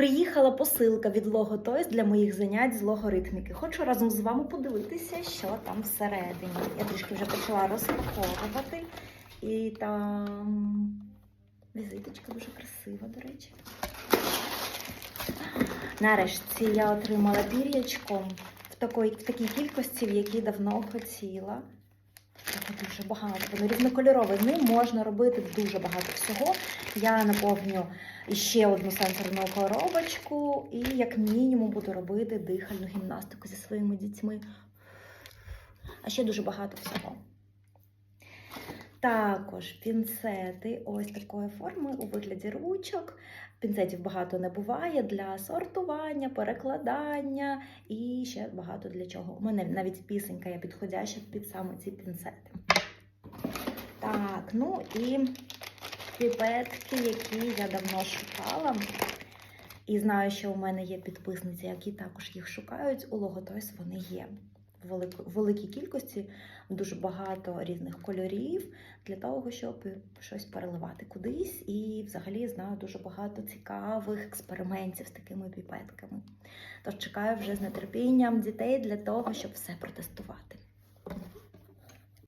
Приїхала посилка від Логотойс для моїх занять з логоритміки. Хочу разом з вами подивитися, що там всередині. Я трішки вже почала розпаковувати. І там візиточка дуже красива, до речі. Нарешті я отримала пір'ячко в такій, в такій кількості, в якій давно хотіла. Його дуже багато, воно різнокольорове. З ним можна робити дуже багато всього. Я наповню ще одну сенсорну коробочку і, як мінімум, буду робити дихальну гімнастику зі своїми дітьми. А ще дуже багато всього. Також пінцети ось такої форми у вигляді ручок. Пінцетів багато не буває для сортування, перекладання і ще багато для чого. У мене навіть пісенька є підходяща під саме ці пінцети. Так, ну і піпетки, які я давно шукала. І знаю, що у мене є підписниці, які також їх шукають. У Логотойс вони є в великій кількості, дуже багато різних кольорів для того, щоб щось переливати кудись. І взагалі знаю дуже багато цікавих експериментів з такими піпетками. Тож чекаю вже з нетерпінням дітей для того, щоб все протестувати.